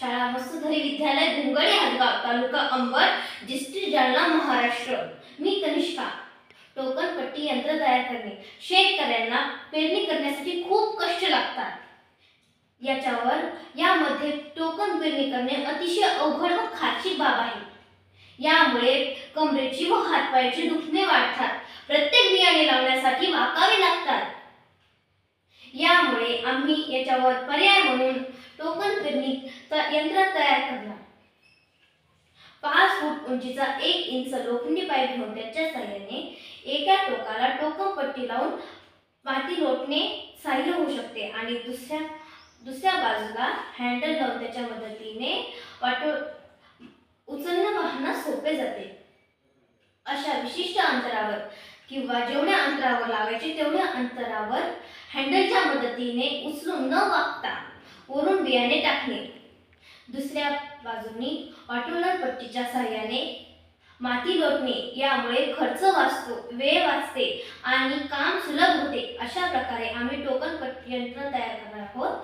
शाळा वसुधरी विद्यालय धुंगडी हदगाव तालुका अंबर डिस्ट्रिक्ट जालना महाराष्ट्र. मी तनिष्का. टोकन पट्टी यंत्र तयार करणे. शेतकऱ्यांना पेरणी करण्यासाठी खूप कष्ट लागतात. याच्यावर यामध्ये टोकन पेरणी करणे अतिशय अवघड व खाची बाब आहे. यामुळे कमरेची व हातपायाची दुखणे वाढतात. प्रत्येक बियाणे लावण्यासाठी वाकावे लागतात. यामुळे आम्ही याच्यावर पर्याय म्हणून टोकन पेरणी त- यंत्र तयार करणार. पाच फूट उंचीचा एक इंच लोखंडी पाईप घेऊन त्याच्या साह्याने एका टोकाला टोकन पट्टी लावून माती लोटणे साह्य होऊ शकते आणि दुसऱ्या दुसऱ्या बाजूला हँडल लावून त्याच्या मदतीने वाटो उचलणं वाहणं सोपे जाते. अशा विशिष्ट अंतरावर किंवा जेवढ्या अंतरावर लावायचे तेवढ्या अंतरावर हँडलच्या मदतीने उचलून न वागता वरून बियाणे टाकणे. दुसऱ्या बाजूनी वाटोळण पट्टीच्या सहाय्याने माती लोटणे यामुळे खर्च वाचतो वेळ वाचते आणि काम सुलभ होते. अशा प्रकारे आम्ही टोकन पट्टी यंत्र तयार करणार आहोत.